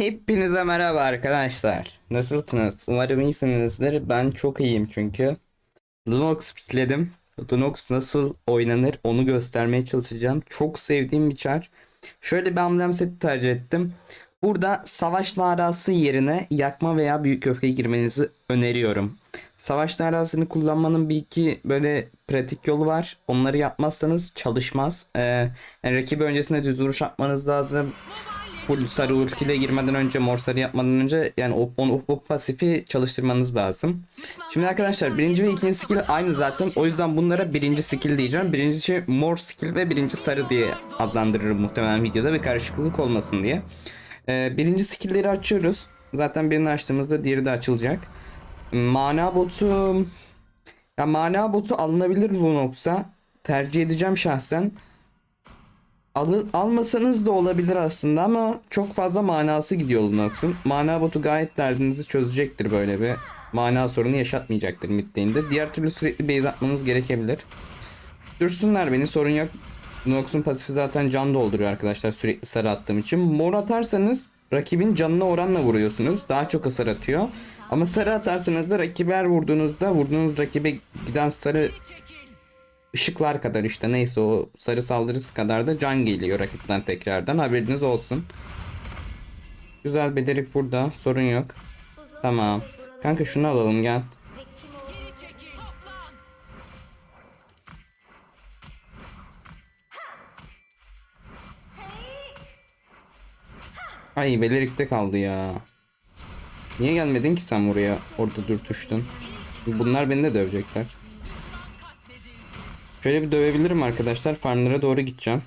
Hepinize merhaba arkadaşlar. Nasılsınız? Umarım iyisinizdir. Ben çok iyiyim çünkü. Lunox pikledim. Lunox nasıl oynanır onu göstermeye çalışacağım. Çok sevdiğim bir çar. Şöyle bir amblem seti tercih ettim. Burada savaş narası yerine yakma veya büyük öfkeye girmenizi öneriyorum. Savaş narasını kullanmanın bir iki böyle pratik yolu var. Onları yapmazsanız çalışmaz. Ee, yani rakibi öncesinde düz vuruş atmanız lazım full sarı ultiyle girmeden önce mor sarı yapmadan önce yani o, o, o pasifi çalıştırmanız lazım. Şimdi arkadaşlar birinci ve ikinci skill aynı zaten. O yüzden bunlara birinci skill diyeceğim. Birincisi mor skill ve birinci sarı diye adlandırırım muhtemelen videoda bir karışıklık olmasın diye. Ee, birinci skillleri açıyoruz. Zaten birini açtığımızda diğeri de açılacak. Mana botu ya mana botu alınabilir Lunox'a. Tercih edeceğim şahsen. Al, almasanız da olabilir aslında ama çok fazla manası gidiyor Lunox'un. Mana botu gayet derdinizi çözecektir böyle bir. Mana sorunu yaşatmayacaktır midlane'de. Diğer türlü sürekli base atmanız gerekebilir. Dursunlar beni sorun yok. Lunox'un pasifi zaten can dolduruyor arkadaşlar sürekli sarı attığım için. Mor atarsanız rakibin canına oranla vuruyorsunuz. Daha çok hasar atıyor. Ama sarı atarsanız da rakibi her vurduğunuzda vurduğunuz rakibe giden sarı ışıklar kadar işte neyse o sarı saldırısı kadar da can geliyor rakipten tekrardan haberiniz olsun. Güzel bederik burada sorun yok. Tamam. Kanka şunu alalım gel. Ay belerikte kaldı ya. Niye gelmedin ki sen buraya? Orada dürtüştün. Bunlar beni de dövecekler. Şöyle bir dövebilirim arkadaşlar. Farmlara doğru gideceğim.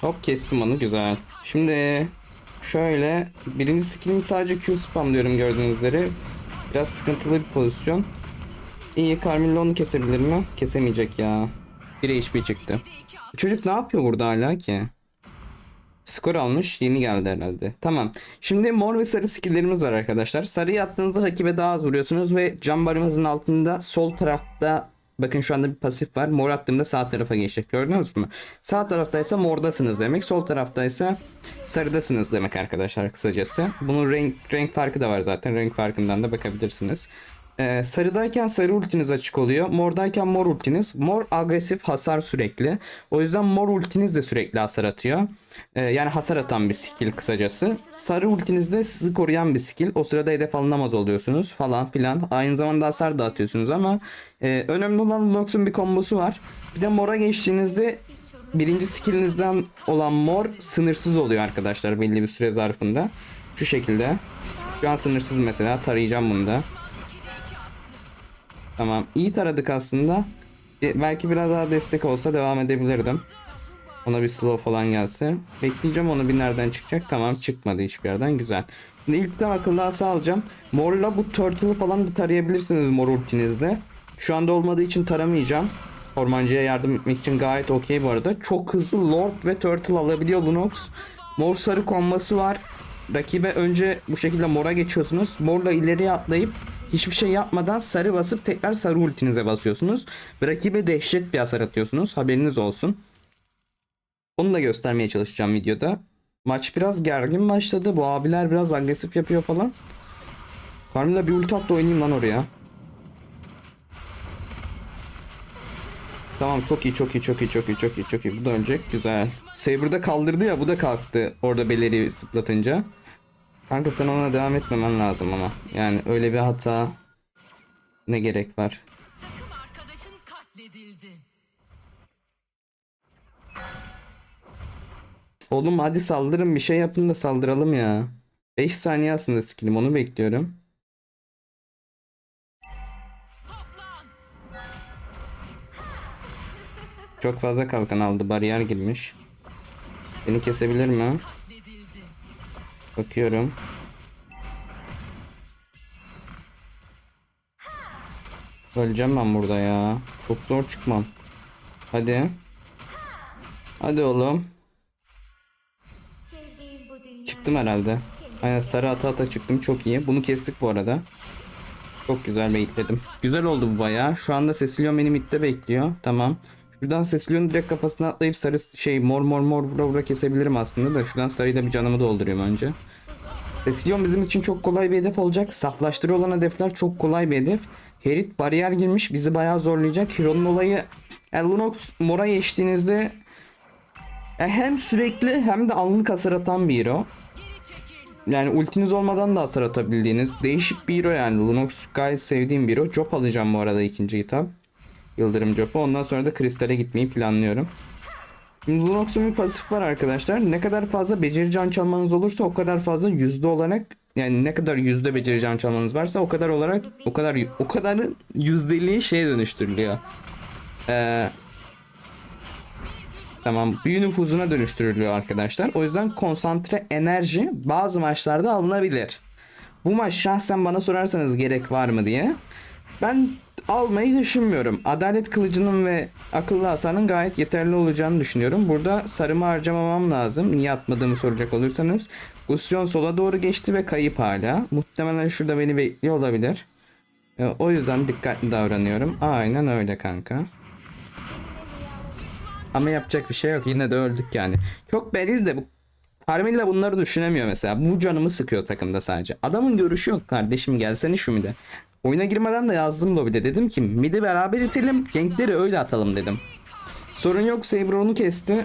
Hop kestim onu güzel. Şimdi şöyle birinci skillimi sadece Q spamlıyorum gördüğünüz üzere. Biraz sıkıntılı bir pozisyon. İyi Carmilla onu kesebilir mi? Kesemeyecek ya. Bir HP çıktı. Çocuk ne yapıyor burada hala ki? Skor almış. Yeni geldi herhalde. Tamam. Şimdi mor ve sarı skilllerimiz var arkadaşlar. Sarıyı attığınızda rakibe daha az vuruyorsunuz ve cam barımızın altında sol tarafta bakın şu anda bir pasif var. Mor attığımda sağ tarafa geçecek. Gördünüz mü? Sağ taraftaysa mordasınız demek. Sol taraftaysa sarıdasınız demek arkadaşlar kısacası. Bunun renk, renk farkı da var zaten. Renk farkından da bakabilirsiniz. Ee, sarıdayken sarı ultiniz açık oluyor. Mordayken mor ultiniz. Mor agresif hasar sürekli. O yüzden mor ultiniz de sürekli hasar atıyor. Ee, yani hasar atan bir skill kısacası. Sarı ultiniz de sizi koruyan bir skill. O sırada hedef alınamaz oluyorsunuz falan filan. Aynı zamanda hasar da atıyorsunuz ama e, önemli olan Lunox'un bir kombosu var. Bir de mora geçtiğinizde birinci skillinizden olan mor sınırsız oluyor arkadaşlar belli bir süre zarfında. Şu şekilde. Şu an sınırsız mesela tarayacağım bunu da. Tamam. iyi taradık aslında. E, belki biraz daha destek olsa devam edebilirdim. Ona bir slow falan gelse. Bekleyeceğim onu bir nereden çıkacak. Tamam çıkmadı hiçbir yerden. Güzel. Şimdi ilkten akıllı asa alacağım. Morla bu turtle'ı falan da tarayabilirsiniz mor ultinizde. Şu anda olmadığı için taramayacağım. Ormancıya yardım etmek için gayet okey bu arada. Çok hızlı Lord ve Turtle alabiliyor Lunox. Mor sarı konması var. Rakibe önce bu şekilde mora geçiyorsunuz. Morla ileriye atlayıp hiçbir şey yapmadan sarı basıp tekrar sarı ultinize basıyorsunuz. Rakibe dehşet bir hasar atıyorsunuz. Haberiniz olsun. Onu da göstermeye çalışacağım videoda. Maç biraz gergin başladı. Bu abiler biraz agresif yapıyor falan. Carmilla bir ulti at oynayayım lan oraya. Tamam çok iyi çok iyi çok iyi çok iyi çok iyi çok iyi. Bu da ölecek. Güzel. Saber'da kaldırdı ya bu da kalktı. Orada beleri sıplatınca. Kanka sen ona devam etmemen lazım ama. Yani öyle bir hata ne gerek var? Oğlum hadi saldırın bir şey yapın da saldıralım ya. 5 saniye aslında skillim onu bekliyorum. Çok fazla kalkan aldı bariyer girmiş. Beni kesebilir mi? Bakıyorum. Öleceğim ben burada ya. Çok zor çıkmam. Hadi. Hadi oğlum. Çıktım herhalde. Aynen sarı ata ata çıktım. Çok iyi. Bunu kestik bu arada. Çok güzel bekledim. Güzel oldu bu bayağı. Şu anda Cecilio beni midde bekliyor. Tamam. Şuradan Cecilion'un direkt kafasına atlayıp sarı şey mor mor mor vura vura kesebilirim aslında da şuradan sarıyla bir canımı dolduruyorum önce. Cecilion bizim için çok kolay bir hedef olacak. Saflaştırı olan hedefler çok kolay bir hedef. Herit bariyer girmiş bizi bayağı zorlayacak. Hero'nun olayı Lunox mora geçtiğinizde e, hem sürekli hem de anlık hasar atan bir hero. Yani ultiniz olmadan da hasar atabildiğiniz değişik bir hero yani. Lunox gayet sevdiğim bir hero. Job alacağım bu arada ikinci hitap. Yıldırım Job'u. Ondan sonra da Kristal'e gitmeyi planlıyorum. Şimdi Lunox'un bir pasif var arkadaşlar. Ne kadar fazla beceri can çalmanız olursa o kadar fazla yüzde olarak yani ne kadar yüzde beceri can çalmanız varsa o kadar olarak o kadar o kadar yüzdeliği şeye dönüştürülüyor. Ee, Tamam. Büyü nüfuzuna dönüştürülüyor arkadaşlar. O yüzden konsantre enerji bazı maçlarda alınabilir. Bu maç şahsen bana sorarsanız gerek var mı diye. Ben almayı düşünmüyorum. Adalet kılıcının ve akıllı hasanın gayet yeterli olacağını düşünüyorum. Burada sarımı harcamamam lazım. Niye atmadığımı soracak olursanız. Gusyon sola doğru geçti ve kayıp hala. Muhtemelen şurada beni bekliyor olabilir. E, O yüzden dikkatli davranıyorum. Aynen öyle kanka. Ama yapacak bir şey yok. Yine de öldük yani. Çok belli de bu Carmilla bunları düşünemiyor mesela. Bu canımı sıkıyor takımda sadece. Adamın görüşü yok kardeşim gelsene şu mide. Oyuna girmeden de yazdım lobide dedim ki midi beraber itelim gankleri öyle atalım dedim. Sorun yok Saber onu kesti.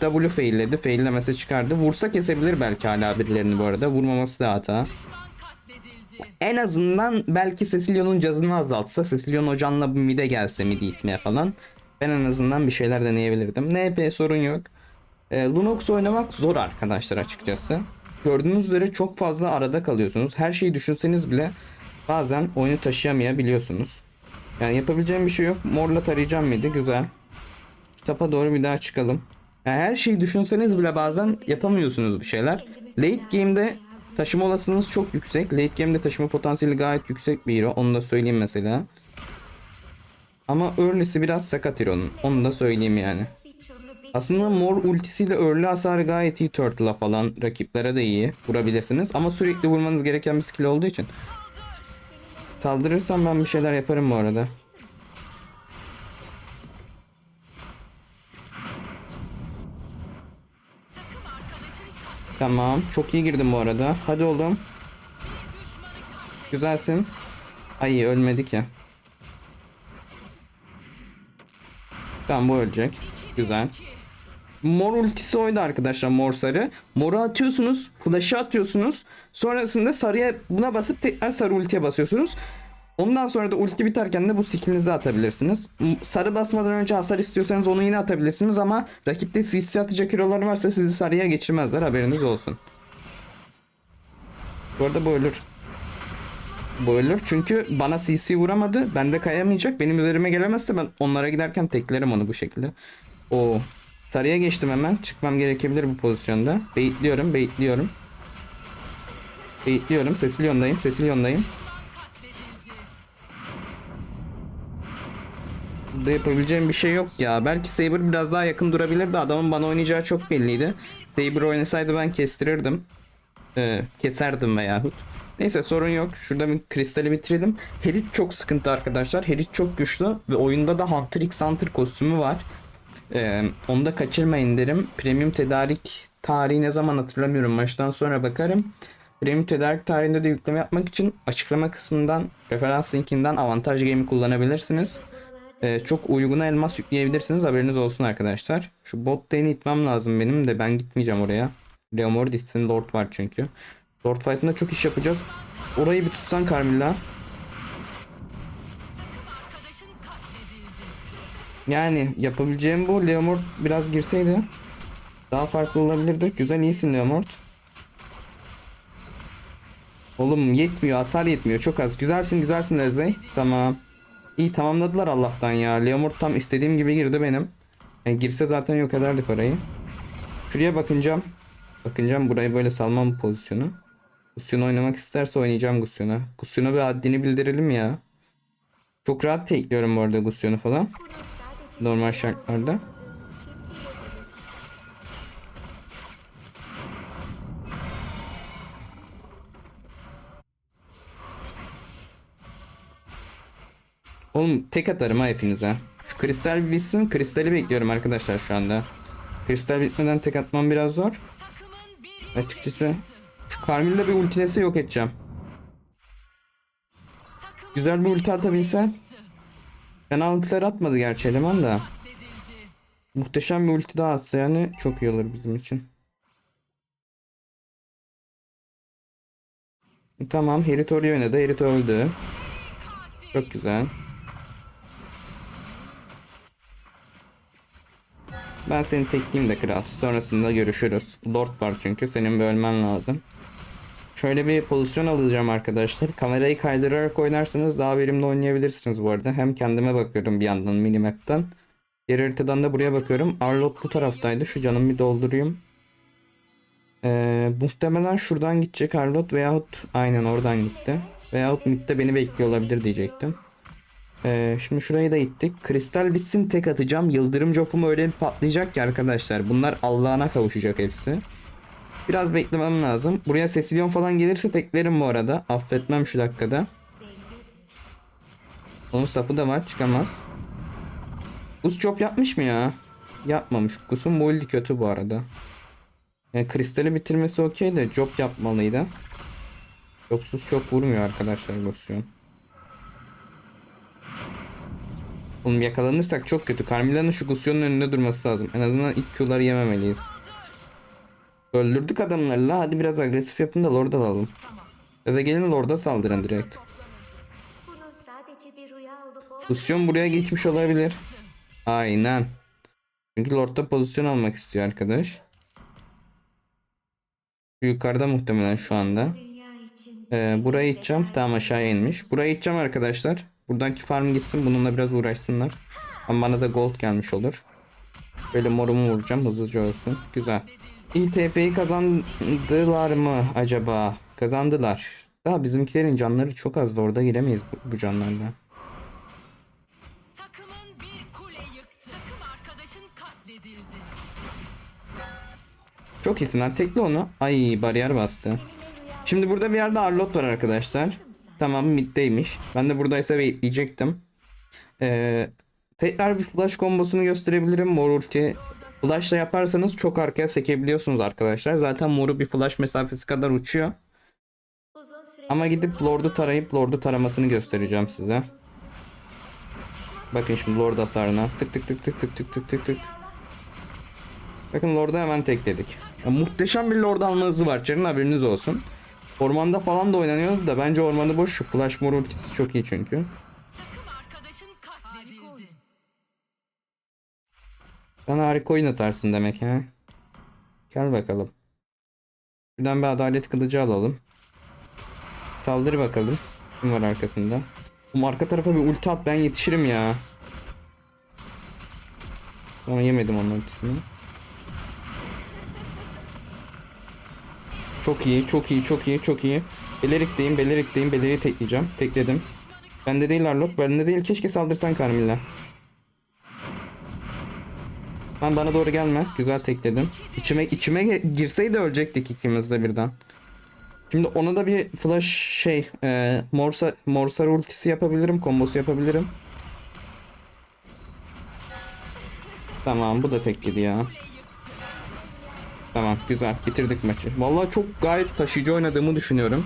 W failledi. Faillemese çıkardı. Vursa kesebilir belki hala birilerini bu arada. Vurmaması da hata. En azından belki Cecilion'un cazını azaltsa Cecilion hocanla bir mide gelse midi itmeye falan. Ben en azından bir şeyler deneyebilirdim. NP sorun yok. E, Lunox oynamak zor arkadaşlar açıkçası. Gördüğünüz üzere çok fazla arada kalıyorsunuz. Her şeyi düşünseniz bile bazen oyunu taşıyamayabiliyorsunuz. Yani yapabileceğim bir şey yok. Morla tarayacağım mıydı? Güzel. Tapa doğru bir daha çıkalım. Yani her şeyi düşünseniz bile bazen yapamıyorsunuz bir şeyler. Late game'de taşıma olasılığınız çok yüksek. Late game'de taşıma potansiyeli gayet yüksek bir hero. Onu da söyleyeyim mesela. Ama early'si biraz sakat hero'nun. Onu da söyleyeyim yani. Aslında mor ultisiyle early hasarı gayet iyi Turtle'a falan. Rakiplere de iyi. Vurabilirsiniz. Ama sürekli vurmanız gereken bir skill olduğu için. Saldırırsam ben bir şeyler yaparım bu arada. Tamam. Çok iyi girdim bu arada. Hadi oğlum. Güzelsin. Ay ölmedi ki. Tamam bu ölecek. Güzel. Mor ultisi oydu arkadaşlar mor sarı. Moru atıyorsunuz. Flash'ı atıyorsunuz. Sonrasında sarıya buna basıp tekrar sarı ultiye basıyorsunuz. Ondan sonra da ulti biterken de bu skillinizi atabilirsiniz. Sarı basmadan önce hasar istiyorsanız onu yine atabilirsiniz ama rakipte CC atacak hero'lar varsa sizi sarıya geçirmezler haberiniz olsun. Bu arada bu ölür. Bu ölür çünkü bana CC vuramadı. Bende kayamayacak. Benim üzerime gelemezse ben onlara giderken teklerim onu bu şekilde. O sarıya geçtim hemen. Çıkmam gerekebilir bu pozisyonda. Baitliyorum, baitliyorum. Baitliyorum. Cecilion'dayım, Cecilion'dayım. Burada yapabileceğim bir şey yok ya. Belki Saber biraz daha yakın durabilirdi. Adamın bana oynayacağı çok belliydi. Saber oynasaydı ben kestirirdim. Ee, keserdim veyahut. Neyse sorun yok. Şurada bir kristali bitirelim. Herit çok sıkıntı arkadaşlar. Herit çok güçlü ve oyunda da Hunter x Hunter kostümü var. Ee, onu da kaçırmayın derim. Premium tedarik tarihi ne zaman hatırlamıyorum. Maçtan sonra bakarım. Premium tedarik tarihinde de yükleme yapmak için açıklama kısmından referans linkinden avantaj game'i kullanabilirsiniz. Ee, çok uyguna elmas yükleyebilirsiniz. Haberiniz olsun arkadaşlar. Şu bot lane'i itmem lazım benim de ben gitmeyeceğim oraya. Leomordis'in Lord var çünkü. Lord fight'ında çok iş yapacağız. Orayı bir tutsan Carmilla. Yani yapabileceğim bu. Leomord biraz girseydi daha farklı olabilirdi. Güzel iyisin Leomord. Oğlum yetmiyor. Hasar yetmiyor. Çok az. Güzelsin güzelsin Lerzey. Tamam. İyi tamamladılar Allah'tan ya. Leomord tam istediğim gibi girdi benim. Yani girse zaten yok ederdik orayı. Şuraya bakınacağım. Bakınacağım burayı böyle salmam pozisyonu. Gusion oynamak isterse oynayacağım Gusion'a. Gusion'a bir haddini bildirelim ya. Çok rahat tekliyorum bu arada Gusion'u falan. Normal şartlarda. Oğlum tek atarım ha hepinize. Şu kristal bitsin. Kristali bekliyorum arkadaşlar şu anda. Kristal bitmeden tek atmam biraz zor. Açıkçası şu Carmilla bir ultilese yok edeceğim. Güzel bir ulti atabilse. Fena ultiler atmadı gerçi eleman da. Muhteşem bir ulti daha atsa yani çok iyi olur bizim için. Tamam Heritori oynadı. Herito öldü. Çok güzel. Ben seni tekleyeyim de kral. Sonrasında görüşürüz. Lord var çünkü. Senin bir ölmen lazım. Şöyle bir pozisyon alacağım arkadaşlar. Kamerayı kaydırarak oynarsanız daha verimli oynayabilirsiniz bu arada. Hem kendime bakıyorum bir yandan minimap'ten. Diğer haritadan da buraya bakıyorum. Arlot bu taraftaydı. Şu canımı bir doldurayım. Ee, muhtemelen şuradan gidecek Arlot veyahut aynen oradan gitti. Veyahut midde beni bekliyor olabilir diyecektim. Ee, şimdi şurayı da ittik. Kristal bitsin tek atacağım. Yıldırım copum öyle bir patlayacak ki arkadaşlar. Bunlar Allah'ına kavuşacak hepsi. Biraz beklemem lazım. Buraya Cecilion falan gelirse teklerim bu arada. Affetmem şu dakikada. Onun sapı da var çıkamaz. Gus job yapmış mı ya? Yapmamış. Gus'un build'i kötü bu arada. Yani kristali bitirmesi okey de job yapmalıydı. Yoksus çok vurmuyor arkadaşlar Gus'un. Oğlum yakalanırsak çok kötü. Carmilla'nın şu Gusion'un önünde durması lazım. En azından ilk Q'ları yememeliyiz. Öldürdük adamları la. Hadi biraz agresif yapın da Lord alalım. Ya da gelin Lord'a saldırın direkt. Gusyon buraya geçmiş olabilir. Aynen. Çünkü Lord'da pozisyon almak istiyor arkadaş. Yukarıda muhtemelen şu anda. Ee, buraya iteceğim. Tamam aşağıya inmiş. Buraya iteceğim arkadaşlar. Buradanki farm gitsin. Bununla biraz uğraşsınlar. Ama bana da gold gelmiş olur. Böyle morumu vuracağım. Hızlıca olsun. Güzel. İTP'yi kazandılar mı acaba? Kazandılar. Daha bizimkilerin canları çok az da orada giremeyiz bu, bu canlarla. Çok iyisin lan. Tekle onu. Ay bariyer bastı. Şimdi burada bir yerde Arlot var arkadaşlar. Tamam middeymiş. Ben de buradaysa bekleyecektim. Ee, tekrar bir flash kombosunu gösterebilirim. Mor ulti. Flash'la yaparsanız çok arkaya sekebiliyorsunuz arkadaşlar. Zaten moru bir flash mesafesi kadar uçuyor. Ama gidip Lord'u tarayıp Lord'u taramasını göstereceğim size. Bakın şimdi Lord hasarına. Tık tık tık tık tık tık tık tık tık. Bakın Lord'u hemen tekledik. Ya, muhteşem bir Lord alma hızı var. Çarın haberiniz olsun. Ormanda falan da oynanıyoruz da bence ormanı boş. Flash Mor ultisi çok iyi çünkü. Sen harika oyun atarsın demek ha. Gel bakalım. Şuradan bir adalet kılıcı alalım. Saldır bakalım. Kim var arkasında? Bu arka tarafa bir ulti at ben yetişirim ya. Ama yemedim onun ultisini. Çok iyi, çok iyi, çok iyi, çok iyi. Belerik'teyim, Belerik'teyim, Belerik'i tekleyeceğim. Tekledim. Bende değil Arlok, bende değil. Keşke saldırsan Carmilla. Lan bana doğru gelme. Güzel tekledim. İçime içime girseydi ölecektik ikimiz de birden. Şimdi ona da bir flash şey e, morsa morsar ultisi yapabilirim, kombosu yapabilirim. Tamam bu da tekledi ya. Tamam güzel bitirdik maçı. Vallahi çok gayet taşıyıcı oynadığımı düşünüyorum.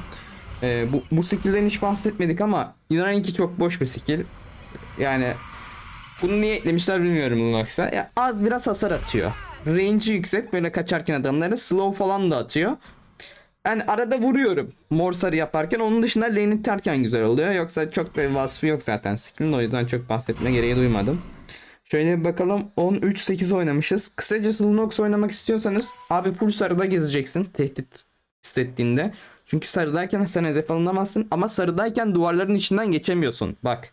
E, bu, bu skill'den hiç bahsetmedik ama inanın ki çok boş bir skill. Yani bunu niye eklemişler bilmiyorum Lunox'a. Ya az biraz hasar atıyor. Range'i yüksek böyle kaçarken adamları slow falan da atıyor. Yani arada vuruyorum mor sarı yaparken onun dışında lane iterken güzel oluyor. Yoksa çok da vasfı yok zaten skill'in o yüzden çok bahsetme gereği duymadım. Şöyle bir bakalım 13-8 oynamışız. Kısacası Lunox oynamak istiyorsanız abi full sarıda gezeceksin tehdit hissettiğinde. Çünkü sarıdayken sen hedef alınamazsın ama sarıdayken duvarların içinden geçemiyorsun. Bak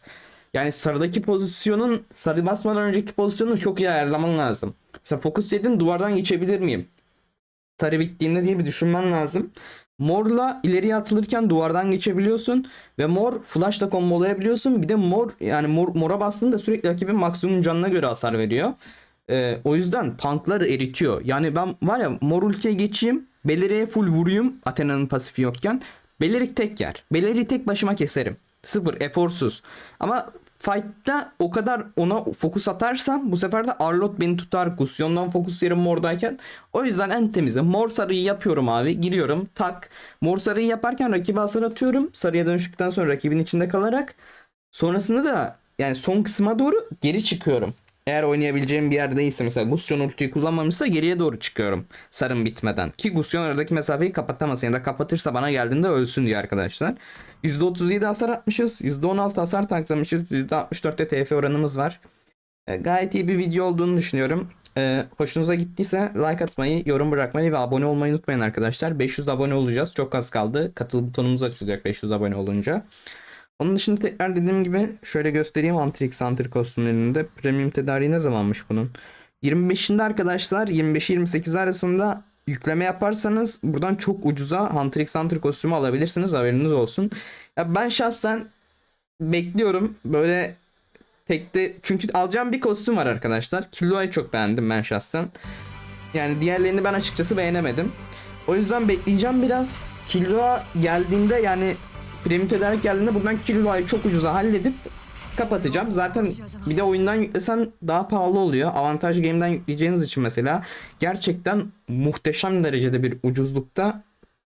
yani sarıdaki pozisyonun sarı basmadan önceki pozisyonunu çok iyi ayarlaman lazım. Mesela fokus yedin duvardan geçebilir miyim? Sarı bittiğinde diye bir düşünmen lazım. Morla ileriye atılırken duvardan geçebiliyorsun ve mor flashla kombolayabiliyorsun. Bir de mor yani mor, mora bastığında sürekli rakibin maksimum canına göre hasar veriyor. Ee, o yüzden tankları eritiyor. Yani ben var ya mor ultiye geçeyim. Beleri'ye full vurayım. Athena'nın pasifi yokken. Belerik tek yer. Belerik'i tek başıma keserim. Sıfır eforsuz. Ama fight'ta o kadar ona fokus atarsam bu sefer de Arlot beni tutar. Gusion'dan fokus yerim mordayken. O yüzden en temizi mor sarıyı yapıyorum abi. Giriyorum tak. Mor sarıyı yaparken rakibe hasar atıyorum. Sarıya dönüştükten sonra rakibin içinde kalarak. Sonrasında da yani son kısma doğru geri çıkıyorum. Eğer oynayabileceğim bir yerdeyse mesela Gusion ultiyi kullanmamışsa geriye doğru çıkıyorum. Sarım bitmeden. Ki Gusion aradaki mesafeyi kapatamaz ya da kapatırsa bana geldiğinde ölsün diye arkadaşlar. %37 hasar atmışız. %16 hasar tanklamışız. %64'te TF oranımız var. E, gayet iyi bir video olduğunu düşünüyorum. E, hoşunuza gittiyse like atmayı, yorum bırakmayı ve abone olmayı unutmayın arkadaşlar. 500 abone olacağız. Çok az kaldı. Katıl butonumuz açılacak 500 abone olunca. Onun dışında tekrar dediğim gibi şöyle göstereyim Antrix Hunter kostümlerinde. Premium tedariği ne zamanmış bunun? 25'inde arkadaşlar 25-28 arasında yükleme yaparsanız buradan çok ucuza Hunter x Hunter kostümü alabilirsiniz haberiniz olsun. Ya ben şahsen bekliyorum böyle tekte çünkü alacağım bir kostüm var arkadaşlar. Killua'yı çok beğendim ben şahsen. Yani diğerlerini ben açıkçası beğenemedim. O yüzden bekleyeceğim biraz. Killua geldiğinde yani premium tedarik geldiğinde buradan Killua'yı çok ucuza halledip kapatacağım. Zaten bir de oyundan yüklesen daha pahalı oluyor. Avantaj game'den yükleyeceğiniz için mesela gerçekten muhteşem derecede bir ucuzlukta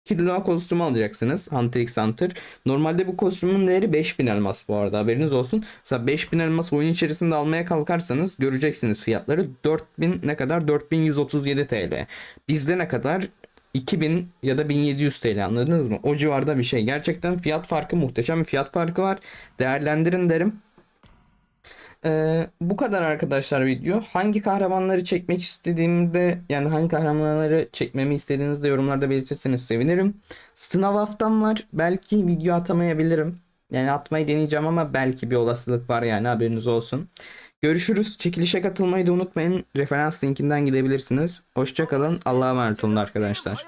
Killua kostümü alacaksınız. Hunter x Hunter. Normalde bu kostümün değeri 5000 elmas bu arada haberiniz olsun. Mesela 5000 elmas oyun içerisinde almaya kalkarsanız göreceksiniz fiyatları. 4000 ne kadar? 4137 TL. Bizde ne kadar? 2000 ya da 1700 TL anladınız mı? O civarda bir şey. Gerçekten fiyat farkı muhteşem bir fiyat farkı var. Değerlendirin derim. Ee, bu kadar arkadaşlar video. Hangi kahramanları çekmek istediğimde yani hangi kahramanları çekmemi istediğinizde yorumlarda belirtirseniz sevinirim. Sınav haftam var. Belki video atamayabilirim. Yani atmayı deneyeceğim ama belki bir olasılık var yani haberiniz olsun. Görüşürüz. Çekilişe katılmayı da unutmayın. Referans linkinden gidebilirsiniz. Hoşçakalın. Allah'a emanet olun arkadaşlar.